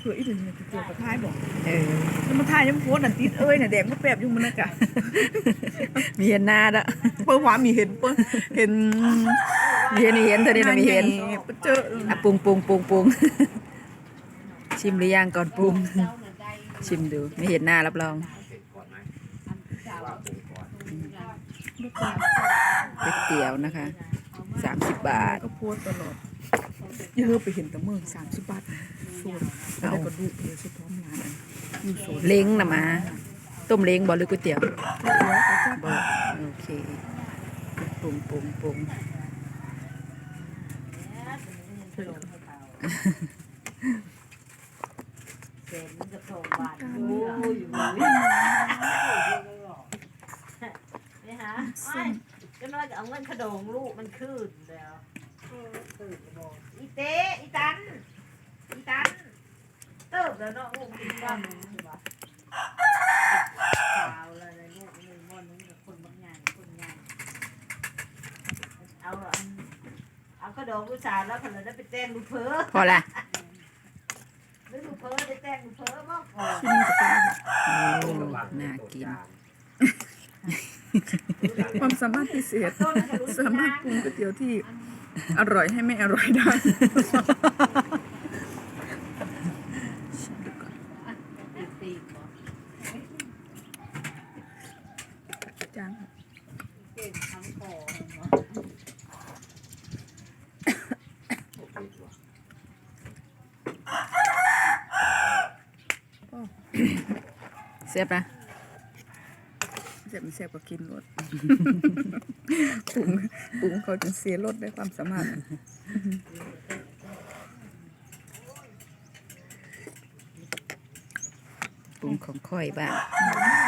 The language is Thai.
เผื่ออีถึงเนี่ยเกี่ยวกับท้ายบอกเออแล้วมาท้ายยังโพสต์อันติดเอ้ยน่ะแดงก็แปบอยู่มันนะกะมีเห็นหน้าดะเปิ้ลหวามีเห็นเปิ้ลเห็นมีเห็นเห็นเธอนี่นะมีเห็นเปิ้ลเจออะปรุงปรุงปรุงปรุงชิมหรือยังก่อนปรุง ชิมดูไม่เห็นหน้ารับรองก๋วยเตี๋ยวนะคะสามสิบบาทก็โพสต์ตลอดเยอะไปเห็นแต่เมืองสามสิบบาท ส่วนแล้วก็ดูเดี๋ยวสุดท้องร้านอันอยู่โซนเล้งนะมาต้มเล้งบอหรือก๋วยเตี๋ยวเดี๋ยวเขาจะบอโอเคปรุงปรุงปรุงเซ็นกับโทรบานอยู่อยู่นี่ฮะไม่ก็น้อยจะเอาเงินขดงลูกมันคืนแล้วอีเต้อีตันอีตันเติบ แล้วเนาะลูกกินบ้านใช่ปะสาวอะไรลูกเลยม่อนนึงกับคนบางอย่างคนงานเอาอันเอาขดงลูกสาวแล้วผลได้ไปแต่งลูกเพ้อพอละหรือลูกเพ้อได้แต่งลูกเพ้อบ้างก่อนชิมกับปลาโอ้น่ากิน ความสามารถพิเศษสามารถปรุงก๋วยเตี๋ยวที่อร่อยให้ไม่อร่อยได้ชิมดูก่อน ตีบบ่ จางเก่งทำคอเนาะเสียบนะเสียบไม่เสียบก็กินรสปรุงปรุงเขาจนเสียรสได้ความสามารถปรุงของค่อยบ้างเ